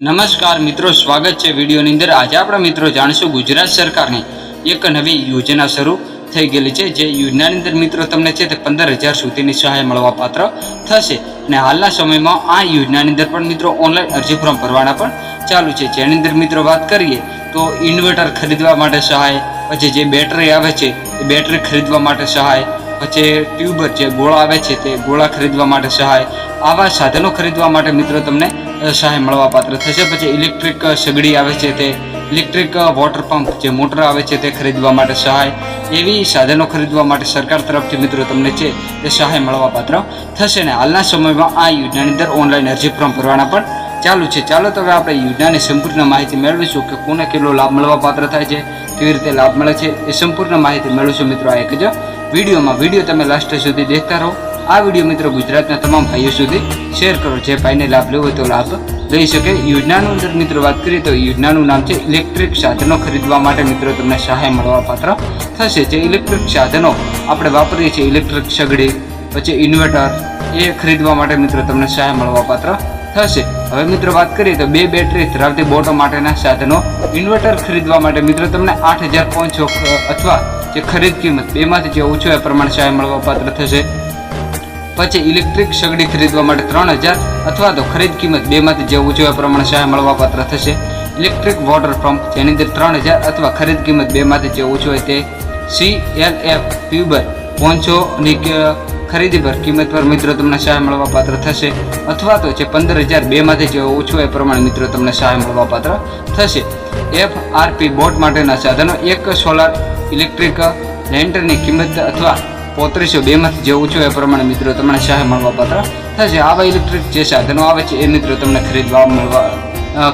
નમસ્કાર મિત્રો, સ્વાગત છે વિડીયોની અંદર. આજે આપણે મિત્રો જાણીશું ગુજરાત સરકારની એક નવી યોજના શરૂ થઈ ગયેલી છે. જે યોજનાની અંદર મિત્રો તમને છે તે પંદર હજાર સુધીની સહાય મળવા પાત્ર થશે. અને હાલના સમયમાં આ યોજનાની અંદર પણ મિત્રો ઓનલાઈન અરજી ફોર્મ ભરવાના પણ ચાલુ છે. જેની અંદર મિત્રો વાત કરીએ તો ઇન્વર્ટર ખરીદવા માટે સહાય, પછી જે બેટરી આવે છે એ બેટરી ખરીદવા માટે સહાય, પછી ટ્યુબર જે ગોળા આવે છે તે ગોળા ખરીદવા માટે સહાય, આવા સાધનો ખરીદવા માટે મિત્રો તમને સહાય મળવા પાત્ર થશે. પછી ઇલેક્ટ્રિક સગડી આવે છે તે ઇલેક્ટ્રિક વોટર પંપ જે મોટર આવે છે તે ખરીદવા માટે સહાય. એવી સાધનો ખરીદવા માટે સરકાર તરફથી મિત્રો તમને છે તે સહાય મળવા પાત્ર થશે ને હાલના સમયમાં આ યોજનાની અંદર ઓનલાઈન અરજી ફોર્મ ભરવાના પણ ચાલુ છે. ચાલો તો હવે આપણે યોજનાની સંપૂર્ણ માહિતી મેળવીશું કે કોને કેટલો લાભ મળવા પાત્ર થાય છે, કેવી રીતે લાભ મળે છે એ સંપૂર્ણ માહિતી મેળવીશું મિત્રો આ એક જ વિડીયોમાં. વીડિયો તમે લાસ્ટ સુધી દેખતા રહો. આ વીડિયો મિત્રો ગુજરાતના તમામ ભાઈઓ સુધી શેર કરો. જે ભાઈને લાભ લેવો તો લાભ લઈ શકે. યોજનાનું અંદર મિત્રો વાત કરીએ તો યોજનાનું નામ છે ઇલેક્ટ્રિક સાધનો ખરીદવા માટે મિત્રો તમને સહાય મળવા પાત્ર થશે. જે ઇલેક્ટ્રિક સાધનો આપણે વાપરીએ છીએ, ઇલેક્ટ્રિક સગડી, પછી ઇન્વર્ટર, એ ખરીદવા માટે મિત્રો તમને સહાય મળવા પાત્ર થશે. હવે મિત્રો વાત કરીએ તો બે બેટરી ધરાવતી બોટો માટેના સાધનો. ઇન્વર્ટર ખરીદવા માટે મિત્રો તમને આઠ હજાર અથવા જે ખરીદ કિંમત બેમાંથી જે ઓછો એ પ્રમાણે સહાય મળવા પાત્ર થશે. પછી ઇલેક્ટ્રિક સગડી ખરીદવા માટે ત્રણ હજાર અથવા તો ખરીદ કિંમત બેમાંથી જે ઉજવ્યા પ્રમાણે સહાય મળવા પાત્ર થશે. ઇલેક્ટ્રિક વોટર પંપ જેની અંદર ત્રણ હજાર અથવા ખરીદ કિંમત બેમાંથી જે ઓછું હોય તે સી એલ એફ ટ્યુબર પોન્ચોની ખરીદી પર કિંમત પર મિત્રો તમને સહાય મળવા પાત્ર થશે. અથવા તો જે પંદર હજાર બેમાંથી જે ઓછું એ પ્રમાણે મિત્રો તમને સહાય મળવા પાત્ર થશે એફ આરપી બોટ માટેના સાધનો, એક સોલાર ઇલેક્ટ્રિક લેન્ટરની કિંમત અથવા પોત્રીસો બેમાંથી જે છું એ પ્રમાણે મિત્રો તમને સહાય મળવાપાત્ર થશે. આવા ઇલેક્ટ્રિક જે સાધનો આવે છે એ મિત્રો તમને ખરીદવા મળવા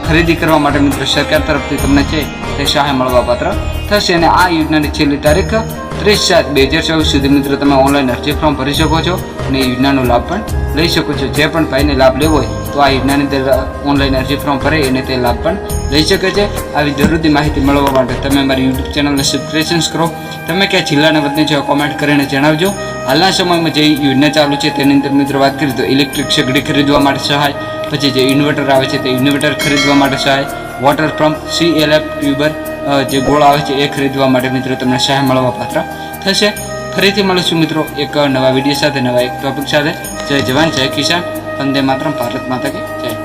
ખરીદી કરવા માટે મિત્રો સરકાર તરફથી તમને છે તે સહાય મળવાપાત્ર થશે. અને આ યોજનાની છેલ્લી તારીખ ત્રીસ સાત બે હજાર ચોવીસ સુધી મિત્રો તમે ઓનલાઈન અરજી ફોર્મ ભરી શકો છો. અને યોજનાનો લાભ પણ લઈ શકો છો. જે પણ ભાઈને લાભ લેવો હોય, તો આ યોજનાની અંદર ઓનલાઈન અરજી ફોર્મ ભરે એને તે લાભ પણ લઈ શકે છે. આવી જરૂરી માહિતી મેળવવા માટે તમે અમારી યુટ્યુબ ચેનલને સબસ્ક્રિપ્શન્સ કરો. તમે ક્યાં જિલ્લાના વતની છો કોમેન્ટ કરીને જણાવજો. હાલના સમયમાં જે યોજના ચાલુ છે, તેની અંદર મિત્રો વાત કરીએ તો ઇલેક્ટ્રિક સગડી ખરીદવા માટે સહાય. પછી જે ઇન્વર્ટર આવે છે, તે ઇન્વર્ટર ખરીદવા માટે સહાય. Water pump C L F tuber જે ગોળ આવે છે, એ ખરીદવા માટે મિત્રો તમને સહાય મળવા પાત્ર થશે. ફરીથી મળીશું મિત્રો એક નવા વીડિયો સાથે, નવા એક ટોપિક સાથે. જય જવાન જય કિસાન. વંદે માતરમ ભારત માતા કી